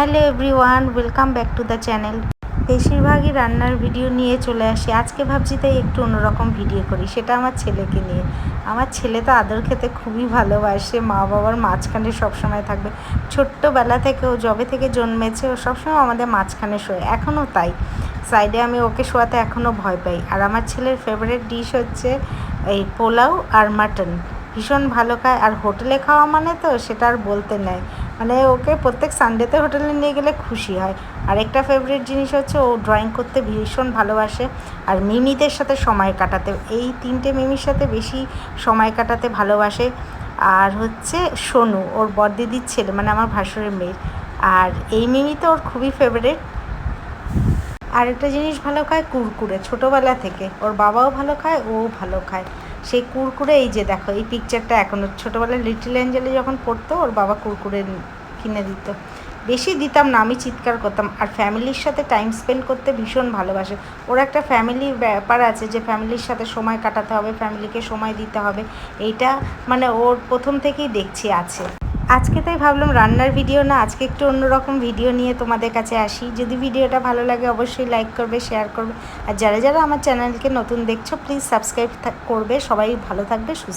Hello everyone, welcome back to the channel. বেশিরভাগই রান্নার video নিয়ে চলে আসি। আজকে ভাবছি তাই একটু অন্যরকম ভিডিও করি, সেটা আমার ছেলেকে নিয়ে। আমার ছেলে তো আদর খেতে খুবই ভালোবাসে, মা বাবার মাঝখানে সবসময় থাকবে। ছোট্টবেলা থেকে ও জবে থেকে জন্মেছে, ও সবসময় আমাদের মাঝখানে শোয়। এখনও তাই। সাইডে আমি ওকে শোয়াতে এখনও ভয় পাই। আর আমার ছেলের ফেভারিট ডিশ হচ্ছে এই পোলাও আর মাটন ভীষণ ভালো খায়। আর হোটেলে খাওয়া মানে তো সেটা আর বলতে নেই। মানে ওকে প্রত্যেক সানডেতে হোটেলে নিয়ে গেলে খুশি হয়। আর একটা ফেভারিট জিনিস হচ্ছে ও ড্রয়িং করতে ভীষণ ভালোবাসে। আর মিমিদের সাথে সময় কাটাতে, এই তিনটে মিমির সাথে বেশি সময় কাটাতে ভালোবাসে। আর হচ্ছে সোনু, ওর বড়দিদির ছেলে মানে আমার ভাসুরের মেয়ের আর এই মিমি তো ওর খুবই ফেভারিট আর একটা জিনিস ভালো খায় কুরকুরে, ছোটোবেলা থেকে। ওর বাবাও ভালো খায়, ও ভালো খায়। সেই কুরকুরে, এই যে দেখো, এই পিকচারটা এখনও ছোটোবেলায় লিটল অ্যাঞ্জেলে যখন পড়তো, ওর বাবা কুরকুরে কিনে দিত। বেশি দিতাম না, আমি চিৎকার করতাম। আর ফ্যামিলির সাথে টাইম স্পেন্ড করতে ভীষণ ভালোবাসে। ওর একটা ফ্যামিলির ব্যাপার আছে যে, ফ্যামিলির সাথে সময় কাটাতে হবে ফ্যামিলিকে সময় দিতে হবে। এইটা মানে ওর প্রথম থেকেই দেখছি আছে। আজকে তাই ভাবলাম রান্নার ভিডিও না, আজকে একটু অন্যরকম ভিডিও নিয়ে তোমাদের কাছে আসি। যদি ভিডিওটা ভালো লাগে অবশ্যই লাইক করবে শেয়ার করবে। আর যারা যারা আমার চ্যানেলকে নতুন দেখছ প্লিজ সাবস্ক্রাইব করবে। সবাই ভালো থাকবে, সুস্থ